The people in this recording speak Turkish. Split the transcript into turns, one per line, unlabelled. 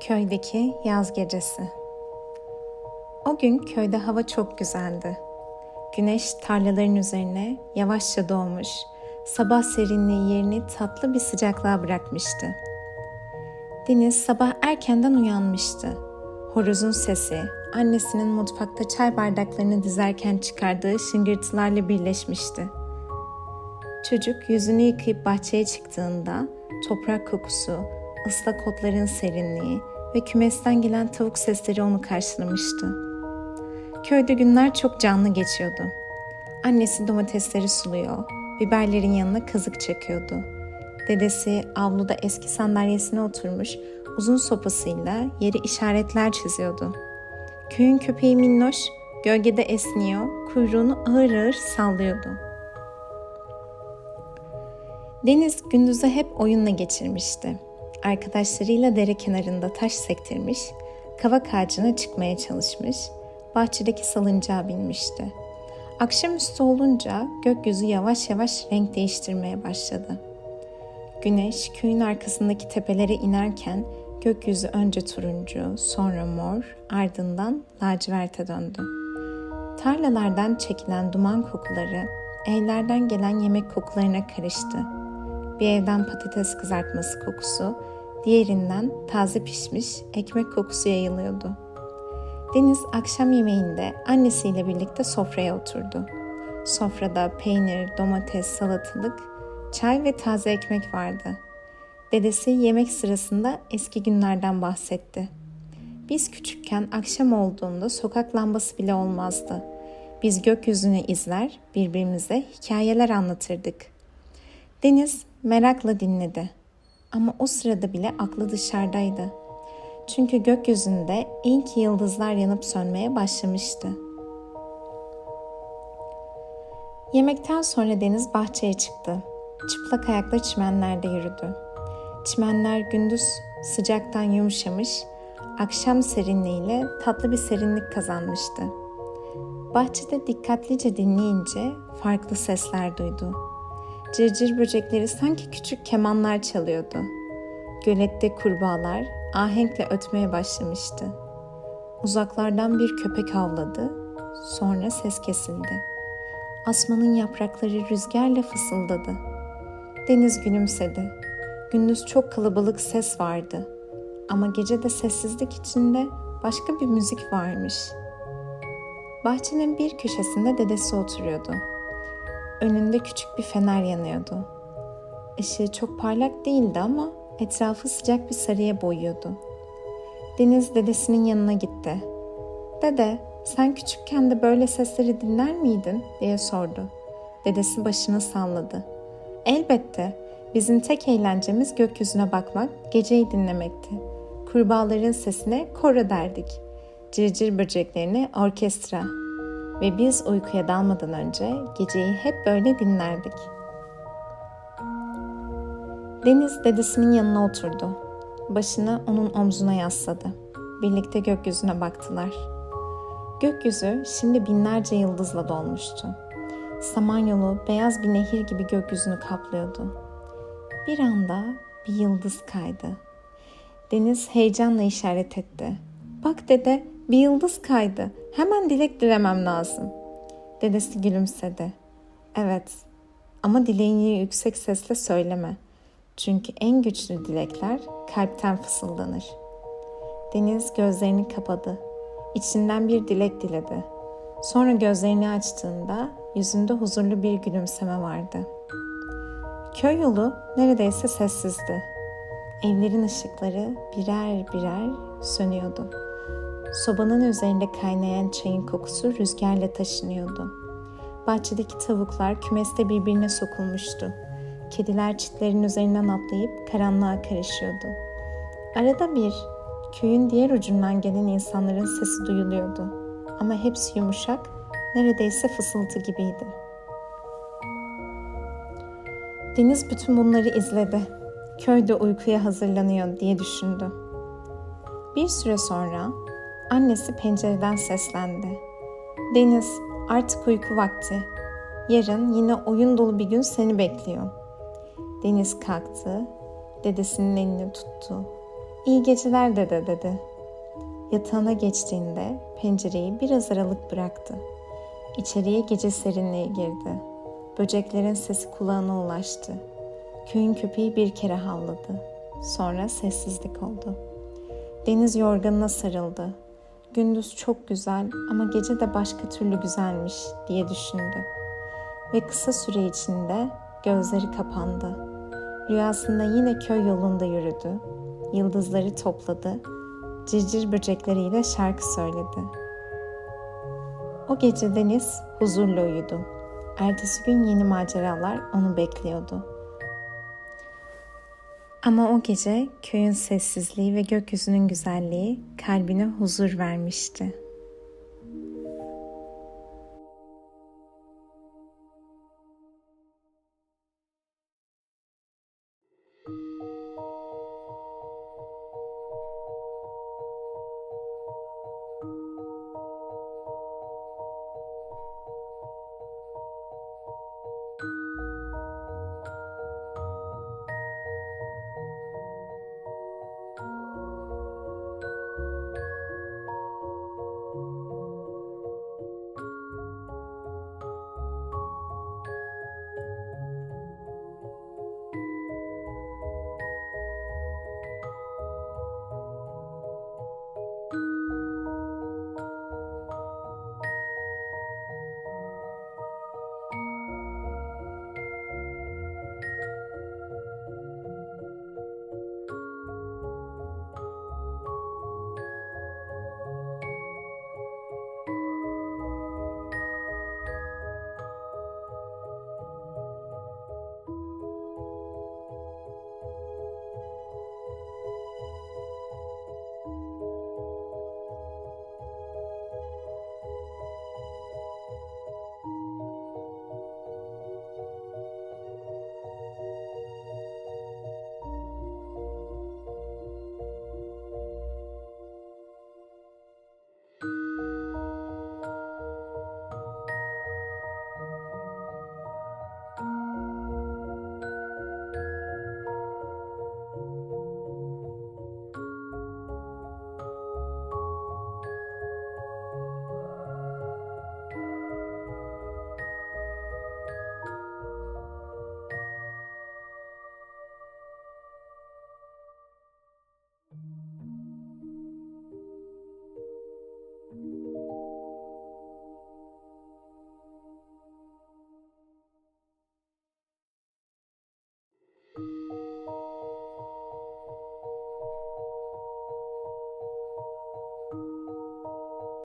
Köydeki yaz gecesi. O gün köyde hava çok güzeldi. Güneş tarlaların üzerine yavaşça doğmuş, sabah serinliği yerini tatlı bir sıcaklığa bırakmıştı. Deniz sabah erkenden uyanmıştı. Horozun sesi, annesinin mutfakta çay bardaklarını dizerken çıkardığı şıngırtılarla birleşmişti. Çocuk yüzünü yıkayıp bahçeye çıktığında toprak kokusu, ıslak otların serinliği ve kümesten gelen tavuk sesleri onu karşılamıştı. Köyde günler çok canlı geçiyordu. Annesi domatesleri suluyor, biberlerin yanına kazık çekiyordu. Dedesi avluda eski sandalyesine oturmuş uzun sopasıyla yeri işaretler çiziyordu. Köyün köpeği Minnoş gölgede esniyor, kuyruğunu ağır ağır sallıyordu. Deniz gündüzü hep oyunla geçirmişti. Arkadaşlarıyla dere kenarında taş sektirmiş, kavak ağacına çıkmaya çalışmış, bahçedeki salıncağa binmişti. Akşamüstü olunca gökyüzü yavaş yavaş renk değiştirmeye başladı. Güneş köyün arkasındaki tepelere inerken gökyüzü önce turuncu, sonra mor, ardından laciverte döndü. Tarlalardan çekilen duman kokuları evlerden gelen yemek kokularına karıştı. Bir evden patates kızartması kokusu, diğerinden taze pişmiş ekmek kokusu yayılıyordu. Deniz akşam yemeğinde annesiyle birlikte sofraya oturdu. Sofrada peynir, domates, salatalık, çay ve taze ekmek vardı. Dedesi yemek sırasında eski günlerden bahsetti. Biz küçükken akşam olduğunda sokak lambası bile olmazdı. Biz gökyüzünü izler, birbirimize hikayeler anlatırdık. Deniz merakla dinledi. Ama o sırada bile aklı dışarıdaydı. Çünkü gökyüzünde ilk yıldızlar yanıp sönmeye başlamıştı. Yemekten sonra Deniz bahçeye çıktı. Çıplak ayakla çimenlerde yürüdü. Çimenler gündüz sıcaktan yumuşamış, akşam serinliğiyle tatlı bir serinlik kazanmıştı. Bahçede dikkatlice dinleyince farklı sesler duydu. Cırcır böcekleri sanki küçük kemanlar çalıyordu. Gölette kurbağalar ahenkle ötmeye başlamıştı. Uzaklardan bir köpek havladı, sonra ses kesildi. Asmanın yaprakları rüzgarla fısıldadı. Deniz gülümsedi. Gündüz çok kalabalık ses vardı. Ama gece de sessizlik içinde başka bir müzik varmış. Bahçenin bir köşesinde dedesi oturuyordu. Önünde küçük bir fener yanıyordu. Işığı çok parlak değildi ama etrafı sıcak bir sarıya boyuyordu. Deniz dedesinin yanına gitti. Dede, sen küçükken de böyle sesleri dinler miydin? diye sordu. Dedesi başını salladı. Elbette, bizim tek eğlencemiz gökyüzüne bakmak, geceyi dinlemekti. Kurbağaların sesine koro derdik. Cırcır böceklerine orkestra. Ve biz uykuya dalmadan önce geceyi hep böyle dinlerdik. Deniz dedesinin yanına oturdu. Başını onun omzuna yasladı. Birlikte gökyüzüne baktılar. Gökyüzü şimdi binlerce yıldızla dolmuştu. Samanyolu beyaz bir nehir gibi gökyüzünü kaplıyordu. Bir anda bir yıldız kaydı. Deniz heyecanla işaret etti. Bak dede bir yıldız kaydı. Hemen dilek dilemem lazım. Dedesi gülümsedi. Evet ama dileğini yüksek sesle söyleme. Çünkü en güçlü dilekler kalpten fısıldanır. Deniz gözlerini kapadı. İçinden bir dilek diledi. Sonra gözlerini açtığında yüzünde huzurlu bir gülümseme vardı. Köy yolu neredeyse sessizdi. Evlerin ışıkları birer birer sönüyordu. Sobanın üzerinde kaynayan çayın kokusu rüzgarla taşınıyordu. Bahçedeki tavuklar kümeste birbirine sokulmuştu. Kediler çitlerin üzerinden atlayıp karanlığa karışıyordu. Arada bir köyün diğer ucundan gelen insanların sesi duyuluyordu. Ama hepsi yumuşak, neredeyse fısıltı gibiydi. Deniz bütün bunları izledi. Köyde uykuya hazırlanıyor diye düşündü. Bir süre sonra annesi pencereden seslendi. Deniz, artık uyku vakti. Yarın yine oyun dolu bir gün seni bekliyor. Deniz kalktı, dedesinin elini tuttu. İyi geceler dede dedi. Yatağına geçtiğinde pencereyi biraz aralık bıraktı. İçeriye gece serinliği girdi. Böceklerin sesi kulağına ulaştı. Köyün köpeği bir kere havladı. Sonra sessizlik oldu. Deniz yorganına sarıldı. Gündüz çok güzel ama gece de başka türlü güzelmiş diye düşündü. Ve kısa süre içinde gözleri kapandı. Rüyasında yine köy yolunda yürüdü. Yıldızları topladı. Cırcır böcekleriyle şarkı söyledi. O gece Deniz huzurla uyudu. Ertesi gün yeni maceralar onu bekliyordu. Ama o gece köyün sessizliği ve gökyüzünün güzelliği kalbine huzur vermişti.